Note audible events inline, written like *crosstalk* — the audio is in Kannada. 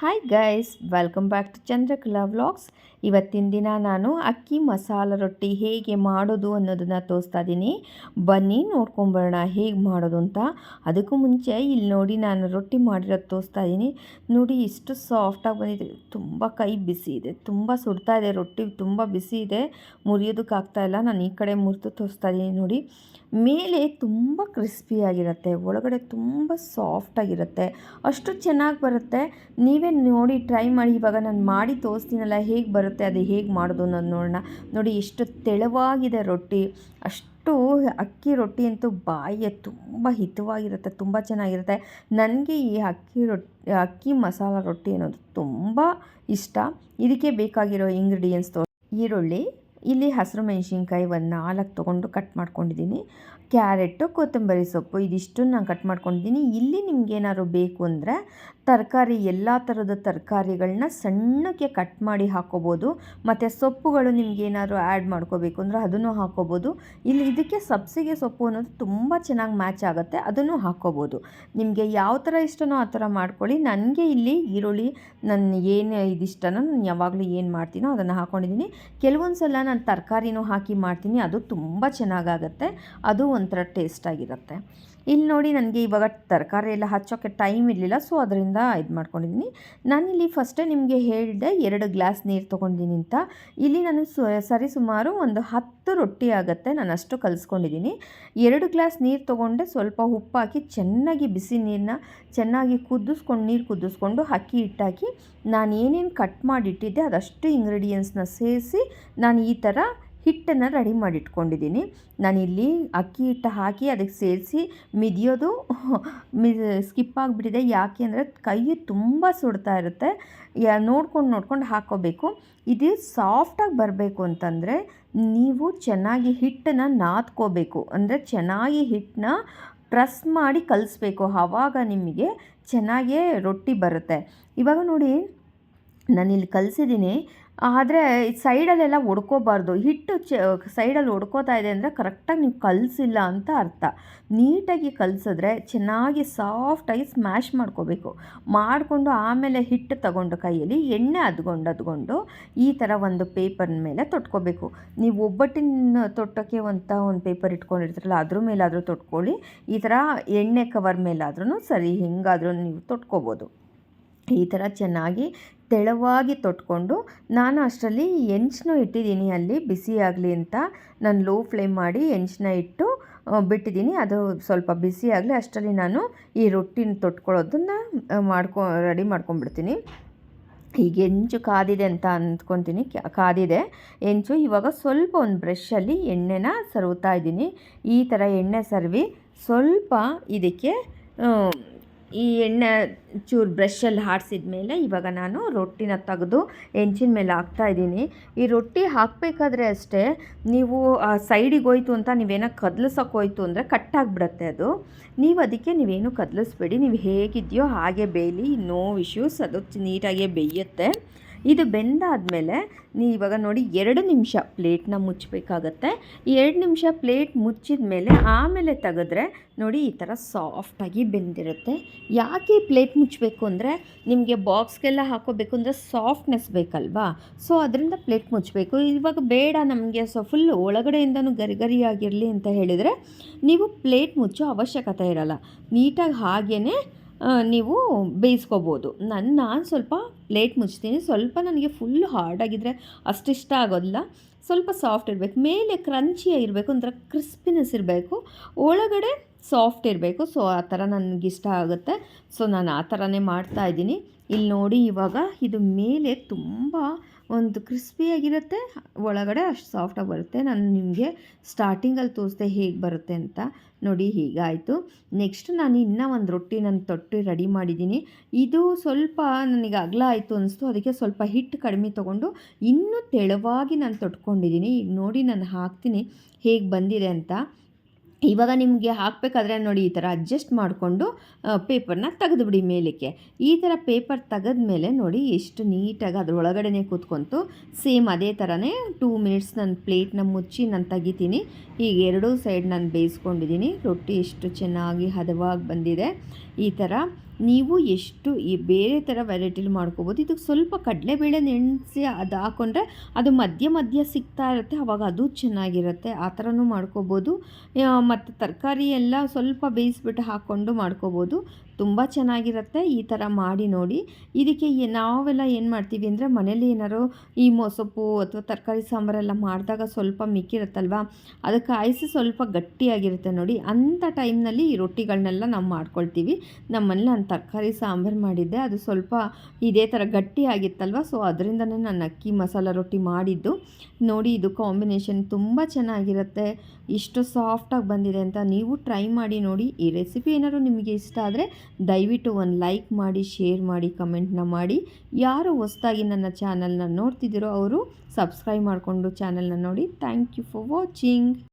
Hi guys welcome back to Chandrakala vlogs ಇವತ್ತಿನ ದಿನ ನಾನು ಅಕ್ಕಿ ಮಸಾಲ ರೊಟ್ಟಿ ಹೇಗೆ ಮಾಡೋದು ಅನ್ನೋದನ್ನು ತೋರಿಸ್ತಾ ಇದ್ದೀನಿ ಬನ್ನಿ ನೋಡ್ಕೊಂಬರೋಣ ಹೇಗೆ ಮಾಡೋದು ಅಂತ. ಅದಕ್ಕೂ ಮುಂಚೆ ಇಲ್ಲಿ ನೋಡಿ ನಾನು ರೊಟ್ಟಿ ಮಾಡಿರೋದು ತೋರಿಸ್ತಾ ಇದ್ದೀನಿ ನೋಡಿ ಇಷ್ಟು ಸಾಫ್ಟಾಗಿ ಬಂದಿದೆ. ತುಂಬ ಕೈ ಬಿಸಿ ಇದೆ. ತುಂಬ ಸುಡ್ತಾ ಇದೆ ರೊಟ್ಟಿ. ತುಂಬ ಬಿಸಿ ಇದೆ. ಮುರಿಯೋದಕ್ಕಾಗ್ತಾ ಇಲ್ಲ. ನಾನು ಈ ಕಡೆ ಮುರಿದು ತೋರಿಸ್ತಾ ಇದ್ದೀನಿ ನೋಡಿ. ಮೇಲೆ ತುಂಬ ಕ್ರಿಸ್ಪಿಯಾಗಿರುತ್ತೆ ಒಳಗಡೆ ತುಂಬ ಸಾಫ್ಟಾಗಿರುತ್ತೆ ಅಷ್ಟು ಚೆನ್ನಾಗಿ ಬರುತ್ತೆ. ನೀವೇ ನೋಡಿ ಟ್ರೈ ಮಾಡಿ, ಇವಾಗ ನಾನು ಮಾಡಿ ತೋರಿಸ್ತೀನಲ್ಲ, ಹೇಗೆ ಬರುತ್ತೆ, ಅದು ಹೇಗೆ ಮಾಡೋದು ಅನ್ನೋದು ನೋಡೋಣ. ನೋಡಿ, ಎಷ್ಟು ತೆಳುವಾಗಿದೆ ರೊಟ್ಟಿ. ಅಷ್ಟು ಅಕ್ಕಿ ರೊಟ್ಟಿ ಅಂತೂ ಬಾಯಿಯ ತುಂಬ ಹಿತವಾಗಿರುತ್ತೆ, ತುಂಬ ಚೆನ್ನಾಗಿರುತ್ತೆ. ನನಗೆ ಈ ಅಕ್ಕಿ ರೊಟ್ಟಿ ಅಕ್ಕಿ ಮಸಾಲ ರೊಟ್ಟಿ ಅನ್ನೋದು ತುಂಬ ಇಷ್ಟ. ಇದಕ್ಕೆ ಬೇಕಾಗಿರೋ ಇಂಗ್ರೀಡಿಯೆಂಟ್ಸ್ ತೋ ಈರುಳ್ಳಿ, ಇಲ್ಲಿ ಹಸಿರು ಮೆಣಸಿನ್ಕಾಯಿ ಒಂದು ನಾಲ್ಕು ತೊಗೊಂಡು ಕಟ್ ಮಾಡ್ಕೊಂಡಿದ್ದೀನಿ. ಕ್ಯಾರೆಟು, ಕೊತ್ತಂಬರಿ ಸೊಪ್ಪು ಇದಿಷ್ಟು ನಾನು ಕಟ್ ಮಾಡ್ಕೊಂಡಿದ್ದೀನಿ ಇಲ್ಲಿ ನಿಮಗೇನಾದ್ರು ಬೇಕು ಅಂದರೆ ತರಕಾರಿ ಎಲ್ಲ ಥರದ ತರಕಾರಿಗಳನ್ನ ಸಣ್ಣಕ್ಕೆ ಕಟ್ ಮಾಡಿ ಹಾಕೋಬೋದು. ಮತ್ತು ಸೊಪ್ಪುಗಳು ನಿಮಗೇನಾದ್ರು ಆ್ಯಡ್ ಮಾಡ್ಕೋಬೇಕು ಅಂದರೆ ಅದನ್ನು ಹಾಕೋಬೋದು. ಇಲ್ಲಿ ಇದಕ್ಕೆ ಸಬ್ಸಿಗೆ ಸೊಪ್ಪು ಅನ್ನೋದು ತುಂಬ ಚೆನ್ನಾಗಿ ಮ್ಯಾಚ್ ಆಗುತ್ತೆ, ಅದನ್ನು ಹಾಕೋಬೋದು. ನಿಮಗೆ ಯಾವ ಥರ ಇಷ್ಟನೋ ಆ ಥರ ಮಾಡ್ಕೊಳ್ಳಿ. ನನಗೆ ಇಲ್ಲಿ ಈರುಳ್ಳಿ ನನ್ನ ಏನು ಇದಿಷ್ಟನೋ, ನಾನು ಯಾವಾಗಲೂ ಏನು ಮಾಡ್ತೀನೋ ಅದನ್ನು ಹಾಕ್ಕೊಂಡಿದ್ದೀನಿ ಕೆಲವೊಂದು ಸಲ ನಾನು ತರಕಾರಿನೂ ಹಾಕಿ ಮಾಡ್ತೀನಿ, ಅದು ತುಂಬ ಚೆನ್ನಾಗಾಗತ್ತೆ ಅದು ಒಂಥರ ಟೇಸ್ಟಾಗಿರುತ್ತೆ ಇಲ್ಲಿ ನೋಡಿ ನನಗೆ ಇವಾಗ ತರಕಾರಿ ಎಲ್ಲ ಹಚ್ಚೋಕ್ಕೆ ಟೈಮ್ ಇರಲಿಲ್ಲ ಸೊ ಅದರಿಂದ ಇದು ಮಾಡ್ಕೊಂಡಿದ್ದೀನಿ ನಾನಿಲ್ಲಿ ಫಸ್ಟೇ ನಿಮಗೆ ಹೇಳಿದೆ ಎರಡು ಗ್ಲಾಸ್ ನೀರು ತೊಗೊಂಡಿದ್ದೀನಿ ಅಂತ. ಇಲ್ಲಿ ನಾನು ಸರಿ ಸುಮಾರು ಒಂದು ಹತ್ತು ರೊಟ್ಟಿ ಆಗುತ್ತೆ ನಾನು ಅಷ್ಟು ಕಲಿಸ್ಕೊಂಡಿದ್ದೀನಿ ಎರಡು ಗ್ಲಾಸ್ ನೀರು ತೊಗೊಂಡೆ ಸ್ವಲ್ಪ ಉಪ್ಪು ಹಾಕಿ ಚೆನ್ನಾಗಿ ಬಿಸಿ ನೀರನ್ನ ಚೆನ್ನಾಗಿ ಕುದಿಸ್ಕೊಂಡು, ನೀರು ಕುದಿಸ್ಕೊಂಡು ಅಕ್ಕಿ ಹಿಟ್ಟಾಕಿ ನಾನು ಏನೇನು ಕಟ್ ಮಾಡಿಟ್ಟಿದ್ದೆ ಅದಷ್ಟು ಇಂಗ್ರೀಡಿಯೆಂಟ್ಸ್ನ ಸೇರಿಸಿ ನಾನು ಈ ಥರ ಹಿಟ್ಟನ್ನು ರೆಡಿ ಮಾಡಿಟ್ಕೊಂಡಿದ್ದೀನಿ. ನಾನಿಲ್ಲಿ ಅಕ್ಕಿ ಹಿಟ್ಟು ಹಾಕಿ ಅದಕ್ಕೆ ಸೇರಿಸಿ ಮಿದಿಯೋದು *laughs* ಮಿ ಸ್ಕಿಪ್ ಆಗಿಬಿಟ್ಟಿದೆ. ಯಾಕೆ ಅಂದರೆ ಕೈ ತುಂಬ ಸುಡ್ತಾ ಇರುತ್ತೆ. ನೋಡ್ಕೊಂಡು ನೋಡ್ಕೊಂಡು ಹಾಕ್ಕೋಬೇಕು ಇದು ಸಾಫ್ಟಾಗಿ ಬರಬೇಕು ಅಂತಂದರೆ ನೀವು ಚೆನ್ನಾಗಿ ಹಿಟ್ಟನ್ನು ನಾದ್ಕೋಬೇಕು. ಅಂದರೆ ಚೆನ್ನಾಗಿ ಹಿಟ್ಟನ್ನ ಪ್ರೆಸ್ ಮಾಡಿ ಕಲಿಸ್ಬೇಕು. ಆವಾಗ ನಿಮಗೆ ಚೆನ್ನಾಗೇ ರೊಟ್ಟಿ ಬರುತ್ತೆ. ಇವಾಗ ನೋಡಿ, ನಾನಿಲ್ಲಿ ಕಲಿಸಿದ್ದೀನಿ. ಆದರೆ ಸೈಡಲ್ಲೆಲ್ಲ ಒಡ್ಕೋಬಾರ್ದು. ಹಿಟ್ಟು ಚ ಸೈಡಲ್ಲಿ ಒಡ್ಕೋತಾ ಇದೆ ಅಂದರೆ ಕರೆಕ್ಟಾಗಿ ನೀವು ಕಲಸಿಲ್ಲ ಅಂತ ಅರ್ಥ. ನೀಟಾಗಿ ಕಲಸಿದ್ರೆ ಚೆನ್ನಾಗಿ ಸಾಫ್ಟಾಗಿ ಸ್ಮ್ಯಾಶ್ ಮಾಡ್ಕೋಬೇಕು. ಮಾಡಿಕೊಂಡು ಆಮೇಲೆ ಹಿಟ್ಟು ತಗೊಂಡು ಕೈಯಲ್ಲಿ, ಎಣ್ಣೆ ಅದ್ಕೊಂಡು ಅದ್ಕೊಂಡು ಈ ಥರ ಒಂದು ಪೇಪರ್ನ ಮೇಲೆ ತೊಟ್ಕೋಬೇಕು. ನೀವು ಒಬ್ಬಟ್ಟಿನ ತೊಟ್ಟೋಕ್ಕೆ ಅಂತ ಒಂದು ಪೇಪರ್ ಇಟ್ಕೊಂಡಿರ್ತೀರಲ್ಲ, ಅದ್ರ ಮೇಲಾದರೂ ತೊಟ್ಕೊಳ್ಳಿ. ಈ ಥರ ಎಣ್ಣೆ ಕವರ್ ಮೇಲಾದ್ರೂ ಸರಿ, ಹೆಂಗಾದರೂ ನೀವು ತೊಟ್ಕೋಬೋದು. ಈ ಥರ ಚೆನ್ನಾಗಿ ತೆಳುವಾಗಿ ತೊಟ್ಕೊಂಡು ನಾನು ಅಷ್ಟರಲ್ಲಿ ಹೆಂಚನ್ನು ಇಟ್ಟಿದ್ದೀನಿ. ಅಲ್ಲಿ ಬಿಸಿ ಆಗಲಿ ಅಂತ ನಾನು ಲೋ ಫ್ಲೇಮ್ ಮಾಡಿ ಹೆಂಚನ್ನ ಇಟ್ಟು ಬಿಟ್ಟಿದ್ದೀನಿ. ಅದು ಸ್ವಲ್ಪ ಬಿಸಿ ಆಗಲಿ ಅಷ್ಟರಲ್ಲಿ ನಾನು ಈ ರೊಟ್ಟಿನ ತೊಟ್ಕೊಳ್ಳೋದನ್ನು ಮಾಡ್ಕೊ, ರೆಡಿ ಮಾಡ್ಕೊಂಡ್ಬಿಡ್ತೀನಿ. ಈಗ ಹೆಂಚು ಕಾದಿದೆ ಅಂತ ಅಂದ್ಕೊತೀನಿ. ಕಾದಿದೆ. ಹೆಂಚು ಇವಾಗ ಸ್ವಲ್ಪ ಒಂದು ಬ್ರಷಲ್ಲಿ ಎಣ್ಣೆನ ಸರ್ವುತ್ತಾ ಇದ್ದೀನಿ. ಈ ಥರ ಎಣ್ಣೆ ಸರ್ವಿ ಸ್ವಲ್ಪ ಇದಕ್ಕೆ ಈ ಎಣ್ಣೆ ಚೂರು ಬ್ರಷಲ್ಲಿ ಹಾಡಿಸಿದ ಮೇಲೆ ಇವಾಗ ನಾನು ರೊಟ್ಟಿನ ತೆಗೆದು ಹೆಂಚಿನ ಮೇಲೆ ಹಾಕ್ತಾ ಇದ್ದೀನಿ. ಈ ರೊಟ್ಟಿ ಹಾಕಬೇಕಾದ್ರೆ ಅಷ್ಟೇ ನೀವು ಸೈಡಿಗೆ ಹೋಯ್ತು ಅಂತ ನೀವೇನೋ ಕದಲಿಸೋಕೆ ಹೋಯ್ತು ಅಂದರೆ ಕಟ್ಟಾಗಿಬಿಡತ್ತೆ ಅದು. ನೀವು ಅದಕ್ಕೆ ನೀವೇನು ಕದಲಿಸ್ಬೇಡಿ. ನೀವು ಹೇಗಿದೆಯೋ ಹಾಗೆ ಬೇಯಲಿ. ನೋ ಇಶ್ಯೂಸ್ ಅದು ನೀಟಾಗೆ ಬೇಯುತ್ತೆ. ಇದು ಬೆಂದಾದಮೇಲೆ ನೀವು ಇವಾಗ ನೋಡಿ ಎರಡು ನಿಮಿಷ ಪ್ಲೇಟ್ನ ಮುಚ್ಚಬೇಕಾಗತ್ತೆ. ಎರಡು ನಿಮಿಷ ಪ್ಲೇಟ್ ಮುಚ್ಚಿದ ಮೇಲೆ ಆಮೇಲೆ ತೆಗೆದ್ರೆ ನೋಡಿ ಈ ಥರ ಸಾಫ್ಟಾಗಿ ಬೆಂದಿರುತ್ತೆ. ಯಾಕೆ ಪ್ಲೇಟ್ ಮುಚ್ಚಬೇಕು ಅಂದರೆ ನಿಮಗೆ ಬಾಕ್ಸ್ಗೆಲ್ಲ ಹಾಕೋಬೇಕು ಅಂದರೆ ಸಾಫ್ಟ್ನೆಸ್ ಬೇಕಲ್ವಾ? ಸೊ, ಅದರಿಂದ ಪ್ಲೇಟ್ ಮುಚ್ಚಬೇಕು. ಇವಾಗ ಬೇಡ ನಮಗೆ, ಸೊ ಫುಲ್ ಒಳಗಡೆಯಿಂದನೂ ಗರಿ ಗರಿಯಾಗಿರಲಿ ಅಂತ ಹೇಳಿದರೆ ನೀವು ಪ್ಲೇಟ್ ಮುಚ್ಚೋ ಅವಶ್ಯಕತೆ ಇರಲ್ಲ. ನೀಟಾಗಿ ಹಾಗೇ ನೀವು ಬೇಯಿಸ್ಕೋಬೋದು. ನನ್ನ ನಾನು ಸ್ವಲ್ಪ ಪ್ಲೇಟ್ ಮುಚ್ತೀನಿ. ಸ್ವಲ್ಪ ನನಗೆ ಫುಲ್ ಹಾರ್ಡಾಗಿದ್ದರೆ ಅಷ್ಟಿಷ್ಟ ಆಗೋದಿಲ್ಲ. ಸ್ವಲ್ಪ ಸಾಫ್ಟ್ ಇರಬೇಕು. ಮೇಲೆ ಕ್ರಂಚಿಯಾಗಿ ಇರಬೇಕು. ಒಂಥರ ಕ್ರಿಸ್ಪಿನೆಸ್ ಇರಬೇಕು. ಒಳಗಡೆ ಸಾಫ್ಟ್ ಇರಬೇಕು. ಸೊ ಆ ಥರ ನನಗಿಷ್ಟ ಆಗುತ್ತೆ. ಸೊ ನಾನು ಆ ಥರನೇ ಮಾಡ್ತಾಯಿದ್ದೀನಿ ಇಲ್ಲಿ ನೋಡಿ ಇವಾಗ ಇದು ಮೇಲೆ ತುಂಬ ಒಂದು ಕ್ರಿಸ್ಪಿಯಾಗಿರುತ್ತೆ ಒಳಗಡೆ ಅಷ್ಟು ಸಾಫ್ಟಾಗಿ ಬರುತ್ತೆ. ನಾನು ನಿಮಗೆ ಸ್ಟಾರ್ಟಿಂಗಲ್ಲಿ ತೋರಿಸ್ದೆ ಹೇಗೆ ಬರುತ್ತೆ ಅಂತ ನೋಡಿ ಹೀಗಾಯಿತು. ನೆಕ್ಸ್ಟ್ ನಾನು ಇನ್ನೂ ಒಂದು ರೊಟ್ಟಿ ನಾನು ತೊಟ್ಟಿ ರೆಡಿ ಮಾಡಿದ್ದೀನಿ. ಇದು ಸ್ವಲ್ಪ ನನಗೆ ಅಗಲ ಆಯಿತು ಅನಿಸ್ತು. ಅದಕ್ಕೆ ಸ್ವಲ್ಪ ಹಿಟ್ಟು ಕಡಿಮೆ ತೊಗೊಂಡು ಇನ್ನೂ ತೆಳುವಾಗಿ ನಾನು ತೊಟ್ಕೊಂಡಿದ್ದೀನಿ. ಈಗ ನೋಡಿ ನಾನು ಹಾಕ್ತೀನಿ ಹೇಗೆ ಬಂದಿದೆ ಅಂತ. ಇವಾಗ ನಿಮಗೆ ಹಾಕಬೇಕಾದ್ರೆ ನೋಡಿ ಈ ಥರ ಅಡ್ಜಸ್ಟ್ ಮಾಡಿಕೊಂಡು ಪೇಪರ್ನ ತೆಗೆದುಬಿಡಿ ಮೇಲಕ್ಕೆ. ಈ ಥರ ಪೇಪರ್ ತೆಗೆದ ಮೇಲೆ ನೋಡಿ ಎಷ್ಟು ನೀಟಾಗಿ ಅದ್ರ ಒಳಗಡೆ ಕೂತ್ಕೊಂತು. ಸೇಮ್ ಅದೇ ಥರನೇ ಟೂ ಮಿನಿಟ್ಸ್ ನಾನು ಪ್ಲೇಟ್ನ ಮುಚ್ಚಿ ನಾನು ತೆಗಿತೀನಿ. ಈಗ ಎರಡೂ ಸೈಡ್ ನಾನು ಬೇಯಿಸ್ಕೊಂಡಿದ್ದೀನಿ. ರೊಟ್ಟಿ ಎಷ್ಟು ಚೆನ್ನಾಗಿ ಹದವಾಗಿ ಬಂದಿದೆ. ಈ ಥರ ನೀವು ಎಷ್ಟು ಈ ಬೇರೆ ಥರ ವೆರೈಟಿಲಿ ಮಾಡ್ಕೋಬೋದು. ಇದಕ್ಕೆ ಸ್ವಲ್ಪ ಕಡಲೆಬೇಳೆ ನೆನೆಸಿ ಅದು ಹಾಕ್ಕೊಂಡ್ರೆ ಅದು ಮಧ್ಯ ಮಧ್ಯ ಸಿಗ್ತಾ ಇರುತ್ತೆ ಆವಾಗ ಅದು ಚೆನ್ನಾಗಿರುತ್ತೆ. ಆ ಥರನೂ ಮಾಡ್ಕೋಬೋದು. ಮತ್ತು ತರಕಾರಿ ಎಲ್ಲ ಸ್ವಲ್ಪ ಬೇಯಿಸ್ಬಿಟ್ಟು ಹಾಕ್ಕೊಂಡು ಮಾಡ್ಕೋಬೋದು. ತುಂಬ ಚೆನ್ನಾಗಿರುತ್ತೆ. ಈ ಥರ ಮಾಡಿ ನೋಡಿ. ಇದಕ್ಕೆ ನಾವೆಲ್ಲ ಏನು ಮಾಡ್ತೀವಿ ಅಂದರೆ ಮನೇಲಿ ಏನಾರು ಈ ಮೊಸೊಪ್ಪು ಅಥವಾ ತರಕಾರಿ ಸಾಂಬಾರೆಲ್ಲ ಮಾಡಿದಾಗ ಸ್ವಲ್ಪ ಮಿಕ್ಕಿರುತ್ತಲ್ವ? ಅದಕ್ಕೆ ಕಾಯಿಸಿ ಸ್ವಲ್ಪ ಗಟ್ಟಿಯಾಗಿರುತ್ತೆ ನೋಡಿ. ಅಂಥ ಟೈಮ್ನಲ್ಲಿ ಈ ರೊಟ್ಟಿಗಳನ್ನೆಲ್ಲ ನಾವು ಮಾಡ್ಕೊಳ್ತೀವಿ. ನಮ್ಮನೇಲಿ ತರಕಾರಿ ಸಾಂಬಾರು ಮಾಡಿದ್ದೆ. ಅದು ಸ್ವಲ್ಪ ಇದೇ ಥರ ಗಟ್ಟಿಯಾಗಿತ್ತಲ್ವ, ಸೊ ಅದರಿಂದನೇ ನಾನು ಅಕ್ಕಿ ಮಸಾಲ ರೊಟ್ಟಿ ಮಾಡಿದ್ದು. ನೋಡಿ, ಇದು ಕಾಂಬಿನೇಷನ್ ತುಂಬ ಚೆನ್ನಾಗಿರುತ್ತೆ. ಇಷ್ಟು ಸಾಫ್ಟಾಗಿ ಬಂದಿದೆ ಅಂತ ನೀವು ಟ್ರೈ ಮಾಡಿ ನೋಡಿ. ಈ ರೆಸಿಪಿ ಏನಾದರೂ ನಿಮಗೆ ಇಷ್ಟ ಆದರೆ ದಯವಿಟ್ಟು ಒಂದು ಲೈಕ್ ಮಾಡಿ, ಶೇರ್ ಮಾಡಿ, ಕಮೆಂಟ್ನ ಮಾಡಿ. ಯಾರು ಹೊಸದಾಗಿ ನನ್ನ ಚಾನಲ್ನ ನೋಡ್ತಿದ್ದೀರೋ ಅವರು ಸಬ್ಸ್ಕ್ರೈಬ್ ಮಾಡಿಕೊಂಡು ಚಾನಲ್ನ ನೋಡಿ. Thank you for watching.